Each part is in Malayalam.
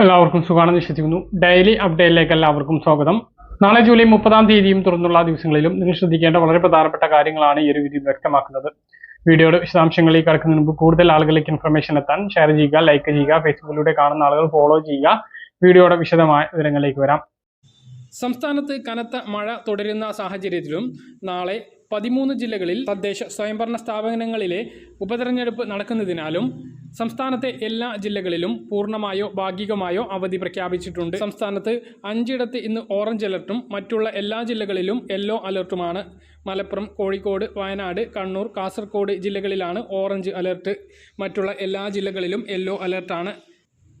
എല്ലാവർക്കും സുഖമാണെന്ന് വിശ്വസിക്കുന്നു. ഡെയിലി അപ്ഡേറ്റിലേക്ക് എല്ലാവർക്കും സ്വാഗതം. നാളെ ജൂലൈ മുപ്പതാം തീയതിയും തുറന്നുള്ള ദിവസങ്ങളിലും നിങ്ങൾ ശ്രദ്ധിക്കേണ്ട വളരെ പ്രധാനപ്പെട്ട കാര്യങ്ങളാണ് ഈ ഒരു വീഡിയോ വ്യക്തമാക്കുന്നത്. വീഡിയോയുടെ വിശദാംശങ്ങളിൽ കടക്കുന്നതിന് മുമ്പ് കൂടുതൽ ആളുകളിലേക്ക് ഇൻഫർമേഷൻ എത്താൻ ഷെയർ ചെയ്യുക ലൈക്ക് ചെയ്യുക ഫേസ്ബുക്കിലൂടെ കാണുന്ന ആളുകൾ ഫോളോ ചെയ്യുക. വീഡിയോയുടെ വിശദമായ വിവരങ്ങളിലേക്ക് വരാം. സംസ്ഥാനത്ത് കനത്ത മഴ തുടരുന്ന സാഹചര്യത്തിലും നാളെ പതിമൂന്ന് ജില്ലകളിൽ തദ്ദേശ സ്വയംഭരണ സ്ഥാപനങ്ങളിലെ ഉപതെരഞ്ഞെടുപ്പ് നടക്കുന്നതിനാലും സംസ്ഥാനത്തെ എല്ലാ ജില്ലകളിലും പൂർണമായോ ഭാഗികമായോ അവധി പ്രഖ്യാപിച്ചിട്ടുണ്ട്. സംസ്ഥാനത്ത് അഞ്ചിടത്ത് ഇന്ന് ഓറഞ്ച് അലർട്ടും മറ്റുള്ള എല്ലാ ജില്ലകളിലും യെല്ലോ അലർട്ടുമാണ്. മലപ്പുറം കോഴിക്കോട് വയനാട് കണ്ണൂർ കാസർഗോഡ് ജില്ലകളിലാണ് ഓറഞ്ച് അലർട്ട്. മറ്റുള്ള എല്ലാ ജില്ലകളിലും യെല്ലോ അലർട്ടാണ്.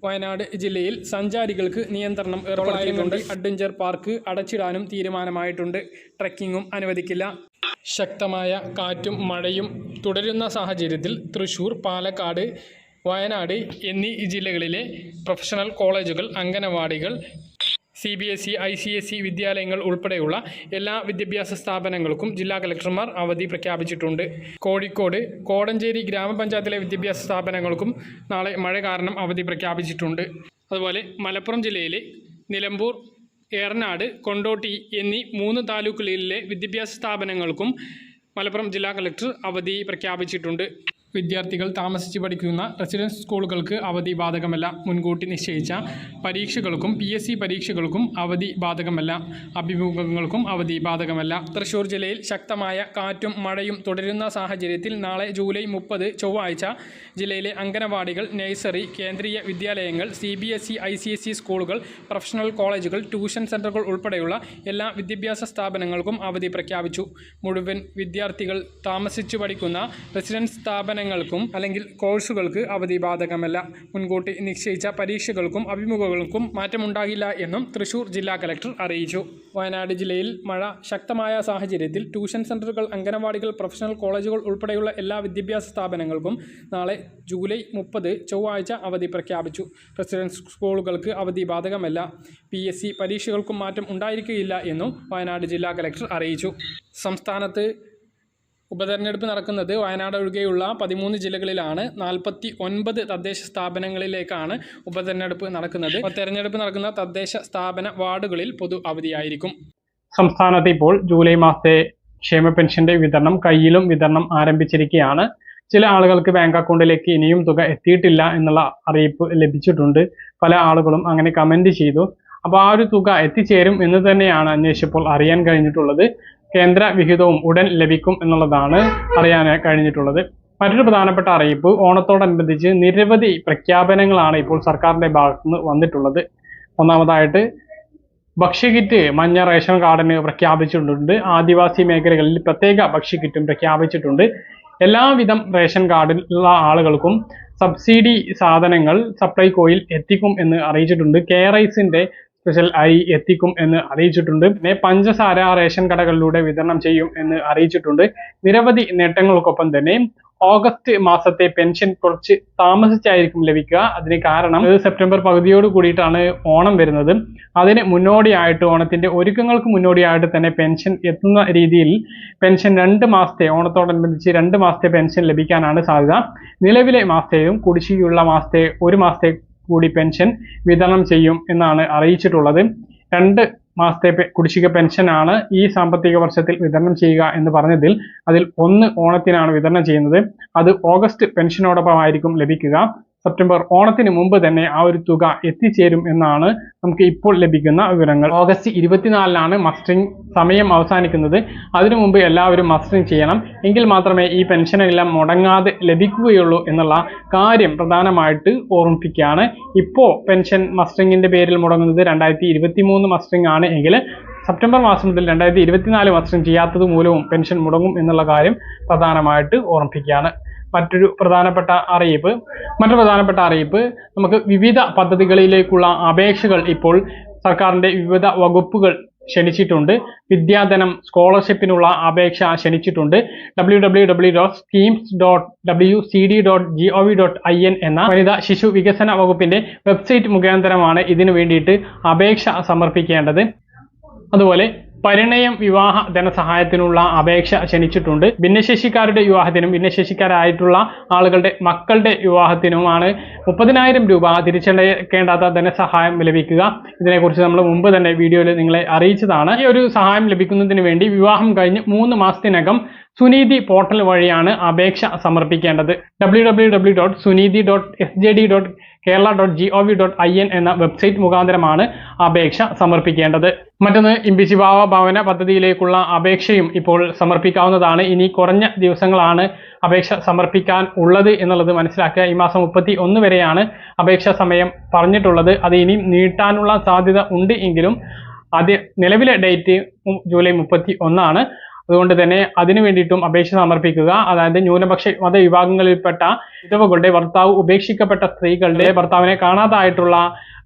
വയനാട് ജില്ലയിൽ സഞ്ചാരികൾക്ക് നിയന്ത്രണം ഏർപ്പെടുത്തിയിട്ടുണ്ട്. Adventure park അടച്ചിടാനും തീരുമാനമായിട്ടുണ്ട്. ട്രക്കിങ്ങും അനുവദിക്കില്ല. ശക്തമായ കാറ്റും മഴയും തുടരുന്ന സാഹചര്യത്തിൽ തൃശൂർ പാലക്കാട് വയനാട് എന്നീ ജില്ലകളിലെ പ്രൊഫഷണൽ കോളേജുകൾ അംഗനവാടികൾ C B S E I C S E വിദ്യാലയങ്ങൾ ഉൾപ്പെടെയുള്ള എല്ലാ വിദ്യാഭ്യാസ സ്ഥാപനങ്ങൾക്കും ജില്ലാ കലക്ടർമാർ അവധി പ്രഖ്യാപിച്ചിട്ടുണ്ട്. കോഴിക്കോട് കോടഞ്ചേരി ഗ്രാമപഞ്ചായത്തിലെ വിദ്യാഭ്യാസ സ്ഥാപനങ്ങൾക്കും നാളെ മഴ കാരണം അവധി പ്രഖ്യാപിച്ചിട്ടുണ്ട്. അതുപോലെ മലപ്പുറം ജില്ലയിലെ നിലമ്പൂർ ഏറനാട് കൊണ്ടോട്ടി എന്നീ മൂന്ന് താലൂക്കുകളിലെ വിദ്യാഭ്യാസ സ്ഥാപനങ്ങൾക്കും മലപ്പുറം ജില്ലാ കളക്ടർ അവധി പ്രഖ്യാപിച്ചിട്ടുണ്ട്. വിദ്യാർത്ഥികൾ താമസിച്ച് പഠിക്കുന്ന റെസിഡൻസ് സ്കൂളുകൾക്ക് അവധി ബാധകമല്ല. മുൻകൂട്ടി നിശ്ചയിച്ച പരീക്ഷകൾക്കും പി എസ് സി പരീക്ഷകൾക്കും അവധി ബാധകമല്ല. അഭിമുഖങ്ങൾക്കും അവധി ബാധകമല്ല. തൃശൂർ ജില്ലയിൽ ശക്തമായ കാറ്റും മഴയും തുടരുന്ന സാഹചര്യത്തിൽ നാളെ ജൂലൈ മുപ്പത് ചൊവ്വാഴ്ച ജില്ലയിലെ അംഗനവാടികൾ നഴ്സറി കേന്ദ്രീയ വിദ്യാലയങ്ങൾ C B S E I C S E സ്കൂളുകൾ പ്രൊഫഷണൽ കോളേജുകൾ ട്യൂഷൻ സെന്ററുകൾ ഉൾപ്പെടെയുള്ള എല്ലാ വിദ്യാഭ്യാസ സ്ഥാപനങ്ങൾക്കും അവധി പ്രഖ്യാപിച്ചു. മുഴുവൻ വിദ്യാർത്ഥികൾ താമസിച്ചു പഠിക്കുന്ന റെസിഡൻസ് സ്ഥാപനങ്ങൾക്കും അല്ലെങ്കിൽ കോഴ്സുകൾക്ക് അവധി ബാധകമല്ല മുൻകൂട്ടി നിശ്ചയിച്ച പരീക്ഷകൾക്കും അഭിമുഖങ്ങൾക്കും മാറ്റമുണ്ടാകില്ല എന്നും തൃശൂർ ജില്ലാ കലക്ടർ അറിയിച്ചു. വയനാട് ജില്ലയിൽ മഴ ശക്തമായ സാഹചര്യത്തിൽ ട്യൂഷൻ സെന്ററുകൾ അംഗനവാടികൾ പ്രൊഫഷണൽ കോളേജുകൾ ഉൾപ്പെടെയുള്ള എല്ലാ വിദ്യാഭ്യാസ സ്ഥാപനങ്ങൾക്കും നാളെ ജൂലൈ മുപ്പത് ചൊവ്വാഴ്ച അവധി പ്രഖ്യാപിച്ചു. റെസിഡൻസ് സ്കൂളുകൾക്ക് അവധി ബാധകമല്ല പി എസ് സി പരീക്ഷകൾക്കും മാറ്റം ഉണ്ടായിരിക്കുകയില്ല എന്നും വയനാട് ജില്ലാ കലക്ടർ അറിയിച്ചു. സംസ്ഥാനത്ത് ഉപതെരഞ്ഞെടുപ്പ് നടക്കുന്നത് വയനാട് ഒഴികെയുള്ള പതിമൂന്ന് ജില്ലകളിലാണ്. നാൽപ്പത്തി ഒൻപത് തദ്ദേശ സ്ഥാപനങ്ങളിലേക്കാണ് ഉപതെരഞ്ഞെടുപ്പ് നടക്കുന്നത്. തെരഞ്ഞെടുപ്പ് നടക്കുന്ന തദ്ദേശ സ്ഥാപന വാർഡുകളിൽ പൊതു അവധിയായിരിക്കും. സംസ്ഥാനത്ത് ഇപ്പോൾ ജൂലൈ മാസത്തെ ക്ഷേമ പെൻഷന്റെ വിതരണം കയ്യിലും വിതരണം ആരംഭിച്ചിരിക്കുകയാണ് ചില ആളുകൾക്ക് ബാങ്ക് അക്കൗണ്ടിലേക്ക് ഇനിയും തുക എത്തിയിട്ടില്ല എന്നുള്ള അറിയിപ്പ് ലഭിച്ചിട്ടുണ്ട്. പല ആളുകളും അങ്ങനെ കമന്റ് ചെയ്തു. അപ്പോൾ ആ ഒരു തുക എത്തിച്ചേരും എന്ന് തന്നെയാണ് അന്വേഷിച്ചപ്പോൾ അറിയാൻ കഴിഞ്ഞിട്ടുള്ളത്. കേന്ദ്ര വിഹിതവും ഉടൻ ലഭിക്കും എന്നുള്ളതാണ് അറിയാൻ കഴിഞ്ഞിട്ടുള്ളത്. മറ്റൊരു പ്രധാനപ്പെട്ട അറിയിപ്പ് ഓണത്തോടനുബന്ധിച്ച് നിരവധി പ്രഖ്യാപനങ്ങളാണ് ഇപ്പോൾ സർക്കാരിന്റെ ഭാഗത്തുനിന്ന് വന്നിട്ടുള്ളത്. ഒന്നാമതായിട്ട് ഭക്ഷ്യകിറ്റ് മഞ്ഞ റേഷൻ കാർഡിന് പ്രഖ്യാപിച്ചിട്ടുണ്ട്. ആദിവാസി മേഖലകളിൽ പ്രത്യേക ഭക്ഷ്യകിറ്റും പ്രഖ്യാപിച്ചിട്ടുണ്ട്. എല്ലാവിധം റേഷൻ കാർഡിലുള്ള ആളുകൾക്കും സബ്സിഡി സാധനങ്ങൾ സപ്ലൈകോയിൽ എത്തിക്കും എന്ന് അറിയിച്ചിട്ടുണ്ട്. കെ റൈസിന്റെ സ്പെഷ്യൽ ഐ എത്തിക്കും എന്ന് അറിയിച്ചിട്ടുണ്ട്. പിന്നെ പഞ്ചസാര റേഷൻ കടകളിലൂടെ വിതരണം ചെയ്യും എന്ന് അറിയിച്ചിട്ടുണ്ട്. നിരവധി നേട്ടങ്ങൾക്കൊപ്പം തന്നെ ഓഗസ്റ്റ് മാസത്തെ പെൻഷൻ കുറച്ച് താമസിച്ചായിരിക്കും ലഭിക്കുക. അതിന് കാരണം ഇത് സെപ്റ്റംബർ പകുതിയോട് കൂടിയിട്ടാണ് ഓണം വരുന്നത്. അതിന് മുന്നോടിയായിട്ട് ഓണത്തിന്റെ ഒരുക്കങ്ങൾക്ക് മുന്നോടിയായിട്ട് തന്നെ പെൻഷൻ എത്തുന്ന രീതിയിൽ പെൻഷൻ രണ്ട് മാസത്തെ ഓണത്തോടനുബന്ധിച്ച് രണ്ട് മാസത്തെ പെൻഷൻ ലഭിക്കാനാണ് സാധ്യത. നിലവിലെ മാസത്തെയും കുടിശ്ശികയുള്ള മാസത്തെ ഒരു മാസത്തെ കൂടി പെൻഷൻ വിതരണം ചെയ്യും എന്നാണ് അറിയിച്ചിട്ടുള്ളത്. രണ്ട് മാസത്തെ കുടിശ്ശിക പെൻഷനാണ് ഈ സാമ്പത്തിക വർഷത്തിൽ വിതരണം ചെയ്യുക എന്ന് പറഞ്ഞതിൽ അതിൽ ഒന്ന് ഓണത്തിനാണ് വിതരണം ചെയ്യുന്നത്. അത് ഓഗസ്റ്റ് പെൻഷനോടൊപ്പമായിരിക്കും ലഭിക്കുക. സെപ്റ്റംബർ ഓണത്തിന് മുമ്പ് തന്നെ ആ ഒരു തുക എത്തിച്ചേരും എന്നാണ് നമുക്ക് ഇപ്പോൾ ലഭിക്കുന്ന വിവരങ്ങൾ. ഓഗസ്റ്റ് ഇരുപത്തിനാലിനാണ് മസ്റ്ററിംഗ് സമയം അവസാനിക്കുന്നത്. അതിനു മുമ്പ് എല്ലാവരും മസ്റ്ററിംഗ് ചെയ്യണം. എങ്കിൽ മാത്രമേ ഈ പെൻഷനെല്ലാം മുടങ്ങാതെ ലഭിക്കുകയുള്ളൂ എന്നുള്ള കാര്യം പ്രധാനമായിട്ട് ഓർമ്മിപ്പിക്കുകയാണ്. ഇപ്പോൾ പെൻഷൻ മസ്റ്ററിങ്ങിന്റെ പേരിൽ മുടങ്ങുന്നത് രണ്ടായിരത്തി ഇരുപത്തി മൂന്ന് മസ്റ്ററിംഗ് ആണ് എങ്കിൽ സെപ്റ്റംബർ മാസം മുതൽ രണ്ടായിരത്തി ഇരുപത്തിനാല് മസ്റ്ററിംഗ് ചെയ്യാത്തത് മൂലവും പെൻഷൻ മുടങ്ങും എന്നുള്ള കാര്യം പ്രധാനമായിട്ട് ഓർമ്മിപ്പിക്കുകയാണ്. മറ്റൊരു പ്രധാനപ്പെട്ട അറിയിപ്പ്. മറ്റൊരു പ്രധാനപ്പെട്ട അറിയിപ്പ് നമുക്ക് വിവിധ പദ്ധതികളിലേക്കുള്ള അപേക്ഷകൾ ഇപ്പോൾ സർക്കാരിന്റെ വിവിധ വകുപ്പുകൾ ക്ഷണിച്ചിട്ടുണ്ട്. വിദ്യാധനം സ്കോളർഷിപ്പിനുള്ള അപേക്ഷ ക്ഷണിച്ചിട്ടുണ്ട്. W W W dot schemes dot W C D dot G O V dot I N എന്ന വനിതാ ശിശു വികസന വകുപ്പിന്റെ വെബ്സൈറ്റ് മുഖാന്തരമാണ് ഇതിനു വേണ്ടിയിട്ട് അപേക്ഷ സമർപ്പിക്കേണ്ടത്. അതുപോലെ പരിണയം വിവാഹ ധനസഹായത്തിനുള്ള അപേക്ഷ ക്ഷണിച്ചിട്ടുണ്ട്. ഭിന്നശേഷിക്കാരുടെ വിവാഹത്തിനും ഭിന്നശേഷിക്കാരായിട്ടുള്ള ആളുകളുടെ മക്കളുടെ വിവാഹത്തിനുമാണ് മുപ്പതിനായിരം രൂപ തിരിച്ചടയ്ക്കേണ്ടാത്ത ധനസഹായം ലഭിക്കുക. ഇതിനെക്കുറിച്ച് നമ്മൾ മുമ്പ് തന്നെ വീഡിയോയിൽ നിങ്ങളെ അറിയിച്ചതാണ്. ഈ ഒരു സഹായം ലഭിക്കുന്നതിന് വേണ്ടി വിവാഹം കഴിഞ്ഞ് മൂന്ന് മാസത്തിനകം സുനീതി പോർട്ടൽ വഴിയാണ് അപേക്ഷ സമർപ്പിക്കേണ്ടത്. W W W dot Suneethi dot S J D dot Kerala dot G O V dot I N എന്ന വെബ്സൈറ്റ് മുഖാന്തരമാണ് അപേക്ഷ സമർപ്പിക്കേണ്ടത്. മറ്റൊന്ന് ഇമ്പിച്ചി ഭാവ ഭവന പദ്ധതിയിലേക്കുള്ള അപേക്ഷയും ഇപ്പോൾ സമർപ്പിക്കാവുന്നതാണ്. ഇനി കുറഞ്ഞ ദിവസങ്ങളാണ് അപേക്ഷ സമർപ്പിക്കാൻ ഉള്ളത് എന്നുള്ളത് മനസ്സിലാക്കുക. ഈ മാസം മുപ്പത്തി ഒന്ന് വരെയാണ് അപേക്ഷാ സമയം പറഞ്ഞിട്ടുള്ളത്. അത് ഇനി നീട്ടാനുള്ള സാധ്യത ഉണ്ട് എങ്കിലും ആദ്യ നിലവിലെ ഡേറ്റ് ജൂലൈ മുപ്പത്തി ഒന്നാണ് അതുകൊണ്ട് തന്നെ അതിനു വേണ്ടിയിട്ടും അപേക്ഷ സമർപ്പിക്കുക. അതായത് ന്യൂനപക്ഷ മതവിഭാഗങ്ങളിൽപ്പെട്ട വിധവകളുടെ ഭർത്താവ് ഉപേക്ഷിക്കപ്പെട്ട സ്ത്രീകളുടെ ഭർത്താവിനെ കാണാതായിട്ടുള്ള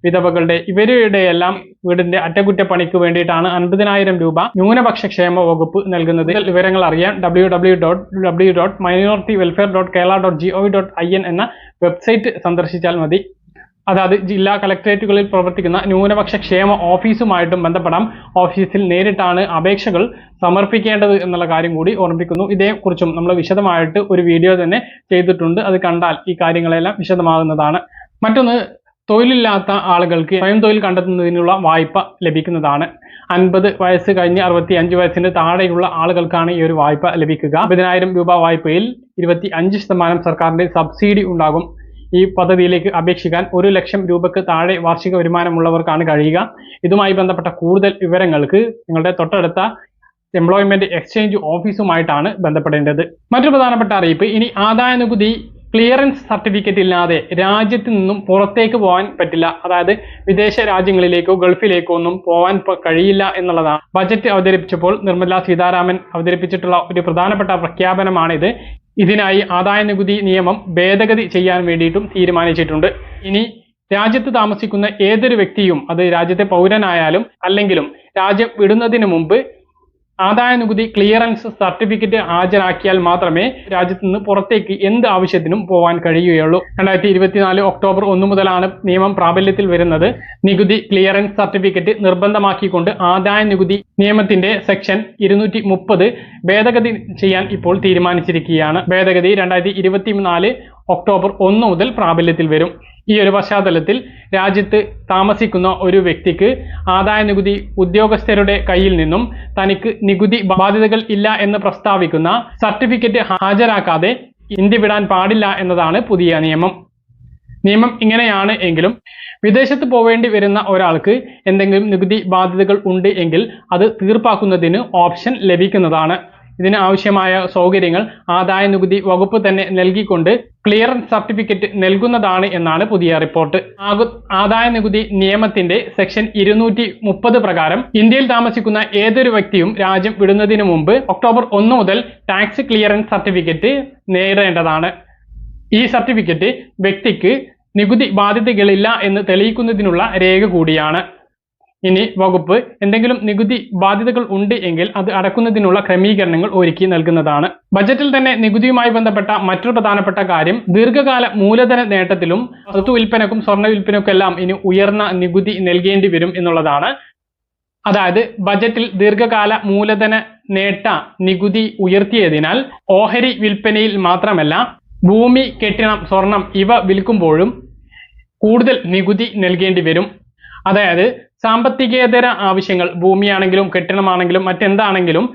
വിധവകളുടെ ഇവരുടെ എല്ലാം വീടിന്റെ അറ്റകുറ്റപ്പണിക്ക് വേണ്ടിയിട്ടാണ് അൻപതിനായിരം രൂപ ന്യൂനപക്ഷ ക്ഷേമ വകുപ്പ് നൽകുന്നത്. വിവരങ്ങൾ അറിയാൻ W W dot W dot minority welfare dot Kerala dot G O V dot I N എന്ന വെബ്സൈറ്റ് സന്ദർശിച്ചാൽ മതി. അതായത് ജില്ലാ കളക്ടറേറ്റുകളിൽ പ്രവർത്തിക്കുന്ന ന്യൂനപക്ഷ ക്ഷേമ ഓഫീസുമായിട്ടും ബന്ധപ്പെടാം. ഓഫീസിൽ നേരിട്ടാണ് അപേക്ഷകൾ സമർപ്പിക്കേണ്ടത് എന്നുള്ള കാര്യം കൂടി ഓർമ്മിപ്പിക്കുന്നു. ഇതേക്കുറിച്ചും നമ്മൾ വിശദമായിട്ട് ഒരു വീഡിയോ തന്നെ ചെയ്തിട്ടുണ്ട്. അത് കണ്ടാൽ ഈ കാര്യങ്ങളെല്ലാം വിശദമാകുന്നതാണ്. മറ്റൊന്ന് തൊഴിലില്ലാത്ത ആളുകൾക്ക് സ്വയം തൊഴിൽ കണ്ടെത്തുന്നതിനുള്ള വായ്പ ലഭിക്കുന്നതാണ്. അൻപത് വയസ്സ് കഴിഞ്ഞ് അറുപത്തി അഞ്ച് വയസ്സിന് താഴെയുള്ള ആളുകൾക്കാണ് ഈ ഒരു വായ്പ ലഭിക്കുക. പതിനായിരം രൂപ വായ്പയിൽ ഇരുപത്തി അഞ്ച് ശതമാനം സർക്കാരിന്റെ സബ്സിഡി ഉണ്ടാകും. ഈ പദ്ധതിയിലേക്ക് അപേക്ഷിക്കാൻ ഒരു ലക്ഷം രൂപയ്ക്ക് താഴെ വാർഷിക വരുമാനമുള്ളവർക്കാണ് കഴിയുക. ഇതുമായി ബന്ധപ്പെട്ട കൂടുതൽ വിവരങ്ങൾക്ക് നിങ്ങളുടെ തൊട്ടടുത്ത എംപ്ലോയ്മെന്റ് എക്സ്ചേഞ്ച് ഓഫീസുമായിട്ടാണ് ബന്ധപ്പെടേണ്ടത്. മറ്റൊരു പ്രധാനപ്പെട്ട അറിയിപ്പ് ഇനി ആദായ നികുതി ക്ലിയറൻസ് സർട്ടിഫിക്കറ്റ് ഇല്ലാതെ രാജ്യത്ത് നിന്നും പുറത്തേക്ക് പോകാൻ പറ്റില്ല. അതായത് വിദേശ രാജ്യങ്ങളിലേക്കോ ഗൾഫിലേക്കോ ഒന്നും പോകാൻ കഴിയില്ല എന്നുള്ളതാണ്. ബജറ്റ് അവതരിപ്പിച്ചപ്പോൾ നിർമ്മല സീതാരാമൻ അവതരിപ്പിച്ചിട്ടുള്ള ഒരു പ്രധാനപ്പെട്ട പ്രഖ്യാപനമാണിത്. ഇതിനായി ആദായ നികുതി നിയമം ഭേദഗതി ചെയ്യാൻ വേണ്ടിയിട്ടും തീരുമാനിച്ചിട്ടുണ്ട്. ഇനി രാജ്യത്ത് താമസിക്കുന്ന ഏതൊരു വ്യക്തിയും അത് രാജ്യത്തെ പൗരനായാലും അല്ലെങ്കിലും രാജ്യം വിടുന്നതിന് മുമ്പ് ആദായ നികുതി ക്ലിയറൻസ് സർട്ടിഫിക്കറ്റ് ഹാജരാക്കിയാൽ മാത്രമേ രാജ്യത്ത് നിന്ന് പുറത്തേക്ക് എന്ത് ആവശ്യത്തിനും പോവാൻ കഴിയുകയുള്ളൂ. രണ്ടായിരത്തി ഇരുപത്തിനാല് ഒക്ടോബർ ഒന്ന് മുതലാണ് നിയമം പ്രാബല്യത്തിൽ വരുന്നത്. നികുതി ക്ലിയറൻസ് സർട്ടിഫിക്കറ്റ് നിർബന്ധമാക്കിക്കൊണ്ട് ആദായ നികുതി നിയമത്തിന്റെ സെക്ഷൻ ഇരുന്നൂറ്റി മുപ്പത് ഭേദഗതി ചെയ്യാൻ ഇപ്പോൾ തീരുമാനിച്ചിരിക്കുകയാണ്. ഭേദഗതി രണ്ടായിരത്തി ഇരുപത്തിനാല് ഒക്ടോബർ ഒന്ന് മുതൽ പ്രാബല്യത്തിൽ വരും. ഈ ഒരു പശ്ചാത്തലത്തിൽ രാജ്യത്ത് താമസിക്കുന്ന ഒരു വ്യക്തിക്ക് ആദായ നികുതി ഉദ്യോഗസ്ഥരുടെ കയ്യിൽ നിന്നും തനിക്ക് നികുതി ബാധ്യതകൾ ഇല്ല എന്ന് പ്രസ്താവിക്കുന്ന സർട്ടിഫിക്കറ്റ് ഹാജരാക്കാതെ ഇന്ത്യ വിടാൻ പാടില്ല എന്നതാണ് പുതിയ നിയമം. നിയമം ഇങ്ങനെയാണ് എങ്കിലും വിദേശത്ത് പോവേണ്ടി വരുന്ന ഒരാൾക്ക് എന്തെങ്കിലും നികുതി ബാധ്യതകൾ ഉണ്ട് എങ്കിൽ അത് തീർപ്പാക്കുന്നതിന് ഓപ്ഷൻ ലഭിക്കുന്നതാണ്. ഇതിന് ആവശ്യമായ സൗകര്യങ്ങൾ ആദായ നികുതി വകുപ്പ് തന്നെ നൽകിക്കൊണ്ട് ക്ലിയറൻസ് സർട്ടിഫിക്കറ്റ് നൽകുന്നതാണ് എന്നാണ് പുതിയ റിപ്പോർട്ട് ആദായ നികുതി നിയമത്തിന്റെ സെക്ഷൻ ഇരുന്നൂറ്റി മുപ്പത് പ്രകാരം ഇന്ത്യയിൽ താമസിക്കുന്ന ഏതൊരു വ്യക്തിയും രാജ്യം വിടുന്നതിന് മുമ്പ് ഒക്ടോബർ ഒന്ന് മുതൽ ടാക്സ് ക്ലിയറൻസ് സർട്ടിഫിക്കറ്റ് നേടേണ്ടതാണ്. ഈ സർട്ടിഫിക്കറ്റ് വ്യക്തിക്ക് നികുതി ബാധ്യതകളില്ല എന്ന് തെളിയിക്കുന്നതിനുള്ള രേഖ കൂടിയാണ്. ഇനി വകുപ്പ് എന്തെങ്കിലും നികുതി ബാധ്യതകൾ ഉണ്ട് എങ്കിൽ അത് അടക്കുന്നതിനുള്ള ക്രമീകരണങ്ങൾ ഒരുക്കി നൽകുന്നതാണ്. ബജറ്റിൽ തന്നെ നികുതിയുമായി ബന്ധപ്പെട്ട മറ്റൊരു പ്രധാനപ്പെട്ട കാര്യം ദീർഘകാല മൂലധന നേട്ടത്തിലും വസ്തു വിൽപ്പനക്കും സ്വർണ വിൽപ്പനക്കും എല്ലാം ഇനി ഉയർന്ന നികുതി നൽകേണ്ടി വരും എന്നുള്ളതാണ്. അതായത് ബജറ്റിൽ ദീർഘകാല മൂലധന നേട്ട നികുതി ഉയർത്തിയതിനാൽ ഓഹരി വിൽപ്പനയിൽ മാത്രമല്ല ഭൂമി കെട്ടിടം സ്വർണം ഇവ വിൽക്കുമ്പോഴും കൂടുതൽ നികുതി നൽകേണ്ടി വരും. അതായത് സാമ്പത്തികേതര ആവശ്യങ്ങൾ ഭൂമിയാണെങ്കിലും കെട്ടിടമാണെങ്കിലും മറ്റെന്താണെങ്കിലും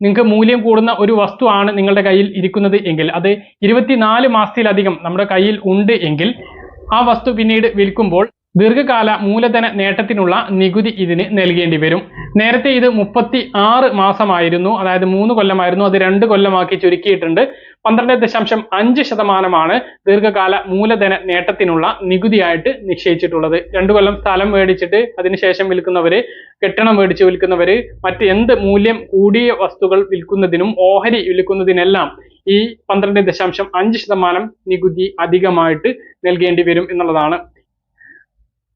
നിങ്ങൾക്ക് മൂല്യം കൂടുന്ന ഒരു വസ്തുവാണ് നിങ്ങളുടെ കയ്യിൽ ഇരിക്കുന്നത് എങ്കിൽ അത് ഇരുപത്തിനാല് മാസത്തിലധികം നമ്മുടെ കയ്യിൽ ഉണ്ട് എങ്കിൽ ആ വസ്തു പിന്നീട് വിൽക്കുമ്പോൾ ദീർഘകാല മൂലധന നേട്ടത്തിനുള്ള നികുതി ഇതിന് നൽകേണ്ടി വരും. നേരത്തെ ഇത് മുപ്പത്തി ആറ് മാസമായിരുന്നു. അതായത് മൂന്ന് കൊല്ലമായിരുന്നു. അത് രണ്ട് കൊല്ലമാക്കി ചുരുക്കിയിട്ടുണ്ട്. പന്ത്രണ്ട് ദശാംശം അഞ്ച് ശതമാനമാണ് ദീർഘകാല മൂലധന നേട്ടത്തിനുള്ള നികുതിയായിട്ട് നിശ്ചയിച്ചിട്ടുള്ളത്. രണ്ടു കൊല്ലം സ്ഥലം മേടിച്ചിട്ട് അതിനുശേഷം വിൽക്കുന്നവര് കെട്ടിടം മേടിച്ച് വിൽക്കുന്നവര് മറ്റ് എന്ത് മൂല്യം കൂടിയ വസ്തുക്കൾ വിൽക്കുന്നതിനും ഓഹരി വിൽക്കുന്നതിനെല്ലാം ഈ പന്ത്രണ്ട് ദശാംശം അഞ്ച് ശതമാനം നികുതി അധികമായിട്ട് നൽകേണ്ടി വരും എന്നുള്ളതാണ്.